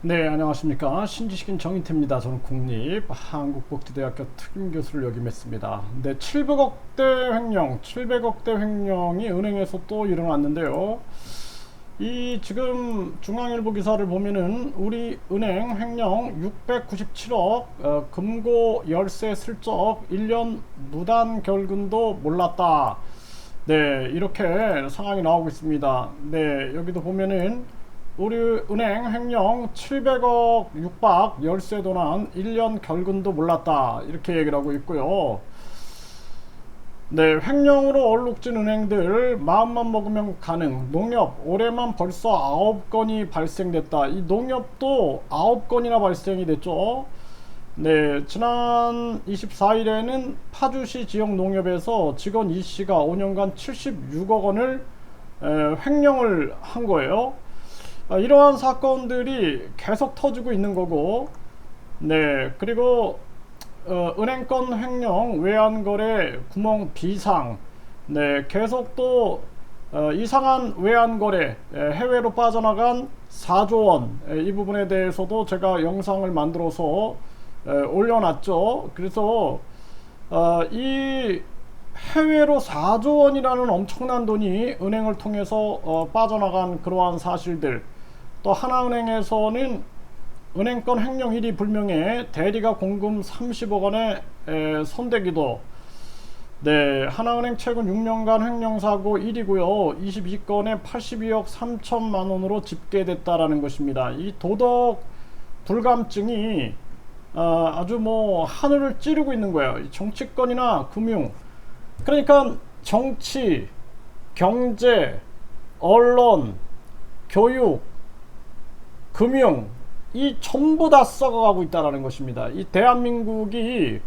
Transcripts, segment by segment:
네, 안녕하십니까. 신지식인 정인태입니다. 저는 국립한국복지대학교 특임교수를 역임했습니다. 네, 700억대 횡령, 700억대 횡령이 은행에서 또 일어났는데요. 이 지금 중앙일보 기사를 보면은 우리 은행 횡령 697억, 어, 금고 열쇠 슬쩍 1년 무단 결근도 몰랐다. 네, 이렇게 상황이 나오고 있습니다. 네, 여기도 보면은 우리 은행 횡령 700억 육박 열쇠 도난 1년 결근도 몰랐다. 이렇게 얘기를 하고 있고요. 네, 횡령으로 얼룩진 은행들 마음만 먹으면 가능. 농협 올해만 벌써 9건이 발생됐다. 이 농협도 9건이나 발생이 됐죠. 네, 지난 24일에는 파주시 지역 농협에서 직원 이 씨가 5년간 76억 원을 에, 횡령을 한 거예요. 아, 이러한 사건들이 계속 터지고 있는 거고, 네, 그리고 어, 은행권 횡령, 외환거래, 구멍 비상, 네, 계속 또 어, 이상한 외환거래, 에, 해외로 빠져나간 4조 원, 에, 이 부분에 대해서도 제가 영상을 만들어서 에, 올려놨죠. 그래서 어, 이 해외로 4조 원이라는 엄청난 돈이 은행을 통해서 어, 빠져나간 그러한 사실들, 또 하나은행에서는 은행권 횡령 1위 불명예 대리가 공금 30억 원의 에, 손대기도. 네 하나은행 최근 6년간 횡령 사고 1위고요. 22건에 82억 3천만 원으로 집계됐다라는 것입니다. 이 도덕 불감증이 아, 아주 뭐 하늘을 찌르고 있는 거예요. 이 정치권이나 금융. 그러니까 정치 경제 언론 교육 금융 이 전부 다 썩어가고 있다라는 것입니다. 이 대한민국이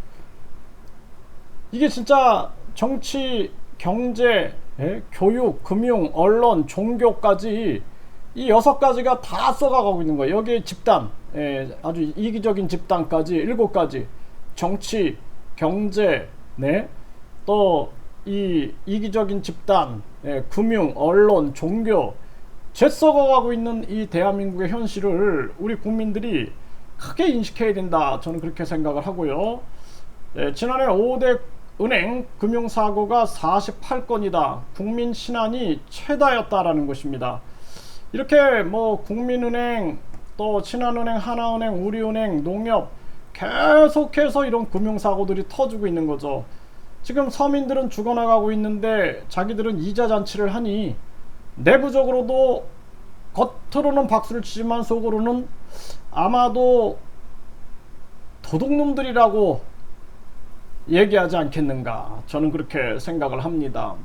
이게 진짜 정치, 경제, 예? 교육, 금융, 언론, 종교까지 이 여섯 가지가 다 썩어가고 있는 거예요. 여기에 집단, 예, 아주 이기적인 집단까지 일곱 가지 정치, 경제, 네, 또 이 이기적인 집단, 예, 금융, 언론, 종교 죄 썩어가고 있는 이 대한민국의 현실을 우리 국민들이 크게 인식해야 된다. 저는 그렇게 생각을 하고요. 예, 지난해 5대 은행 금융사고가 48건이다. 국민 신안이 최다였다라는 것입니다. 이렇게 뭐 국민은행 또 신한은행, 하나은행, 우리은행, 농협 계속해서 이런 금융사고들이 터지고 있는 거죠. 지금 서민들은 죽어나가고 있는데 자기들은 이자 잔치를 하니 내부적으로도 겉으로는 박수를 치지만 속으로는 아마도 도둑놈들이라고 얘기하지 않겠는가 저는 그렇게 생각을 합니다.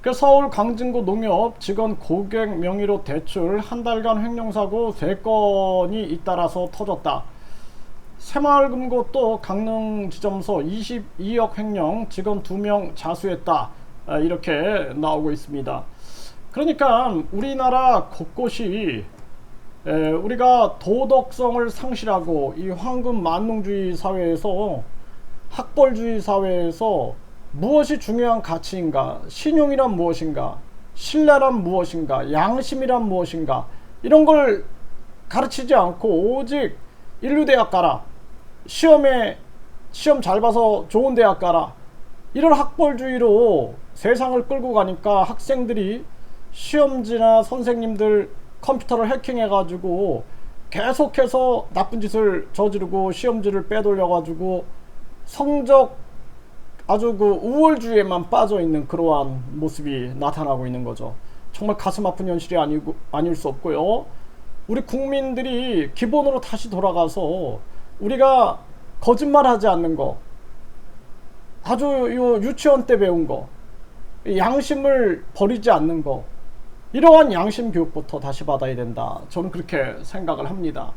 그 서울 강진구 농협 직원 고객 명의로 대출 한 달간 횡령사고 3건이 잇따라서 터졌다. 새마을금고 또 강릉 지점소 22억 횡령 직원 2명 자수했다. 아, 이렇게 나오고 있습니다. 그러니까 우리나라 곳곳이 에, 우리가 도덕성을 상실하고 이 황금 만능주의 사회에서 학벌주의 사회에서 무엇이 중요한 가치인가? 신용이란 무엇인가? 신뢰란 무엇인가? 양심이란 무엇인가? 이런 걸 가르치지 않고 오직 인류대학 가라. 시험에 시험 잘 봐서 좋은 대학 가라. 이런 학벌주의로 세상을 끌고 가니까 학생들이 시험지나 선생님들 컴퓨터를 해킹해가지고 계속해서 나쁜 짓을 저지르고 시험지를 빼돌려가지고 성적 아주 그 우월주의에만 빠져 있는 그러한 모습이 나타나고 있는 거죠. 정말 가슴 아픈 현실이 아니고 아닐 수 없고요. 우리 국민들이 기본으로 다시 돌아가서 우리가 거짓말하지 않는 거, 아주 요 유치원 때 배운 거, 양심을 버리지 않는 거, 이러한 양심 교육부터 다시 받아야 된다. 저는 그렇게 생각을 합니다.